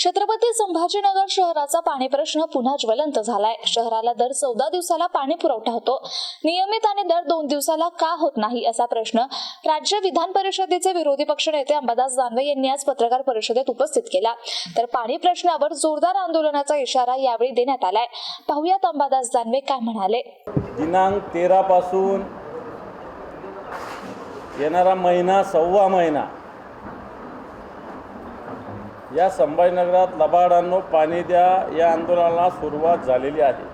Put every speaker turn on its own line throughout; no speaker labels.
छत्रपती संभाजीनगर शहराचा पाणी प्रश्न पुन्हा ज्वलंत झालाय. शहराला दर चौदा दिवसाला पाणी पुरवठा होतो. नियमित आणि दर दोन दिवसाला का होत नाही असा प्रश्न राज्य विधान परिषदेचे विरोधी पक्ष नेते अंबादास दानवे यांनी आज पत्रकार परिषदेत उपस्थित केला. तर पाणी प्रश्नावर जोरदार आंदोलनाचा इशारा यावेळी देण्यात आलाय. पाहुयात अंबादास दानवे काय म्हणाले?
दिनांक तेरापासून येणारा महिना सव्वा महिना. या संभाजीनगरात लबाडांनो पाणी द्या या आंदोलनाला सुरुवात झालेली आहे.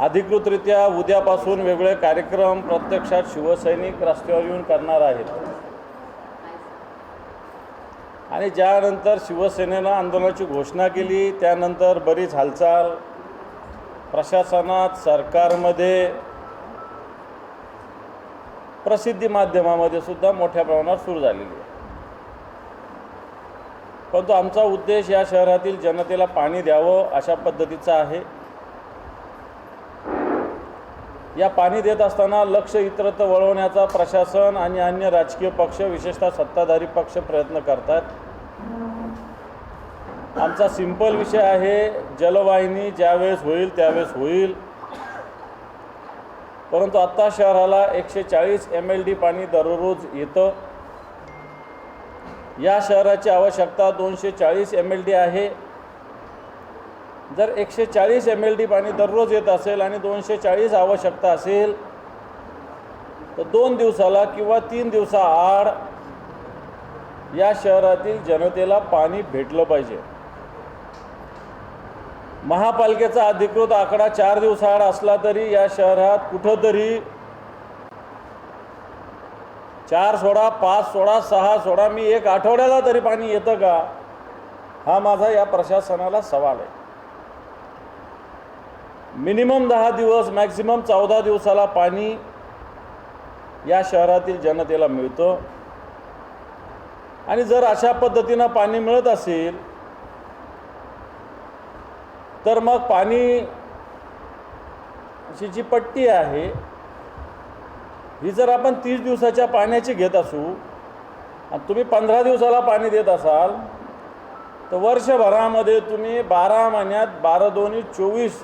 अधिकृतरित्या उद्यापासून वेगळे कार्यक्रम प्रत्यक्षात शिवसैनिक रस्त्यावर येऊन करणार आहेत. आणि ज्यानंतर शिवसेनेनं आंदोलनाची घोषणा केली त्यानंतर बरीच हालचाल. प्रशासनात सरकारमध्ये प्रसिद्धी माध्यमामध्ये सुद्धा मोठ्या प्रमाणावर सुरू झालेली आहे. परंतु आमचा उद्देश या शहरातील जनतेला पाणी द्यावं अशा पद्धतीचा आहे. या पाणी देत असताना लक्ष इतरत्र वळवण्याचा प्रशासन आणि अन्य राजकीय पक्ष विशेषतः सत्ताधारी पक्ष प्रयत्न करतात. आमचा सिंपल विषय आहे जलवाहिनी ज्यावेळेस होईल त्यावेळेस होईल. परंतु आत्ता शहराला एकशे चाळीस एम एल डी पाणी दररोज येतं. या शहराची आवश्यकता दोनशे चाळीस एम एल डी आहे. जर एकशे चाळीस एम एल डी पाणी दररोज येत असेल आणि दोनशे चाळीस आवश्यकता असेल तर दोन दिवसाला किंवा तीन दिवसाआड या शहरातील जनतेला पाणी भेटलं पाहिजे. महापालिकेचा अधिकृत आकडा चार दिवसाआड असला तरी या शहरात कुठंतरी चार सोडा पाच सोडा सहा सोडा मी एक आठवड्याला तरी पाणी येतं का? हा माझा या प्रशासनाला सवाल आहे. मिनिमम दहा दिवस मॅक्झिमम चौदा दिवसाला पाणी या शहरातील जनतेला मिळतं. आणि जर अशा पद्धतीनं पाणी मिळत असेल तर मग पाणी जी पट्टी आहे ही जर आपण तीस दिवसाच्या पाण्याची घेत असू आणि तुम्ही पंधरा दिवसाला पाणी देत असाल तर वर्षभरामध्ये तुम्ही बारा महिन्यात बारा दोन्ही चोवीस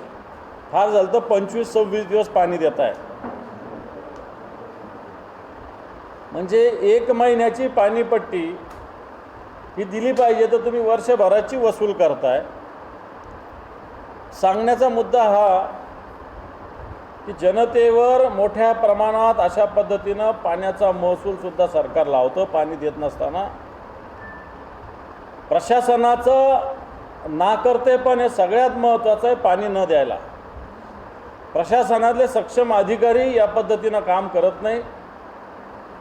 फार झालं तर पंचवीस सव्वीस दिवस पाणी देत आहे म्हणजे एक महिन्याची पाणीपट्टी ही दिली पाहिजे तर तुम्ही वर्षभराची वसूल करताय. सांगण्याचा मुद्दा हा की जनतेवर मोठ्या प्रमाणात अशा पद्धतीनं पाण्याचा महसूलसुद्धा सरकार लावतं पाणी देत नसताना. प्रशासनाचं नाकर्तेपण हे सगळ्यात महत्त्वाचं आहे पाणी न द्यायला. प्रशासनातले सक्षम अधिकारी या पद्धतीनं काम करत नाही.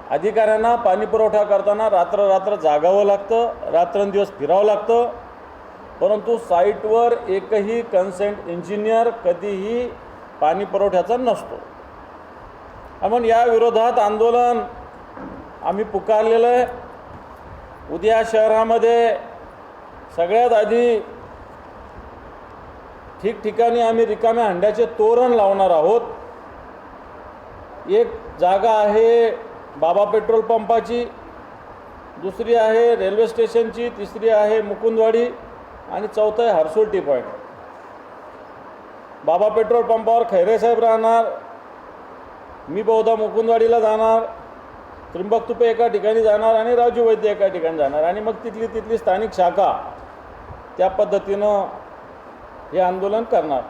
अधिकाऱ्यांना पाणी पुरवठा करताना रात्र रात्र जागावं लागतं रात्रंदिवस फिरावं लागतं. परंतु साईटवर एकही कन्सेंट इंजिनियर कधीही पाणी पुरवठ्याचा नसतो. म्हणून या विरोधात आंदोलन आम्ही पुकारलेलं आहे. उद्या शहरामध्ये सगळ्यात आधी ठिकठिकाणी आम्ही रिकाम्या हंड्याचे तोरण लावणार आहोत. एक जागा आहे बाबा पेट्रोल पंपाची दुसरी आहे रेल्वे स्टेशनची तिसरी आहे मुकुंदवाडी आणि चौथं आहे Harsul T point. Baba petrol पंपावर खैरेसाहेब राहणार मी बहुधा मुकुंदवाडीला जाणार त्रिंबक तुपे एका ठिकाणी जाणार आणि राजू वैद्य एका ठिकाणी जाणार. आणि मग तिथली तिथली स्थानिक शाखा त्या पद्धतीनं हे आंदोलन करणार.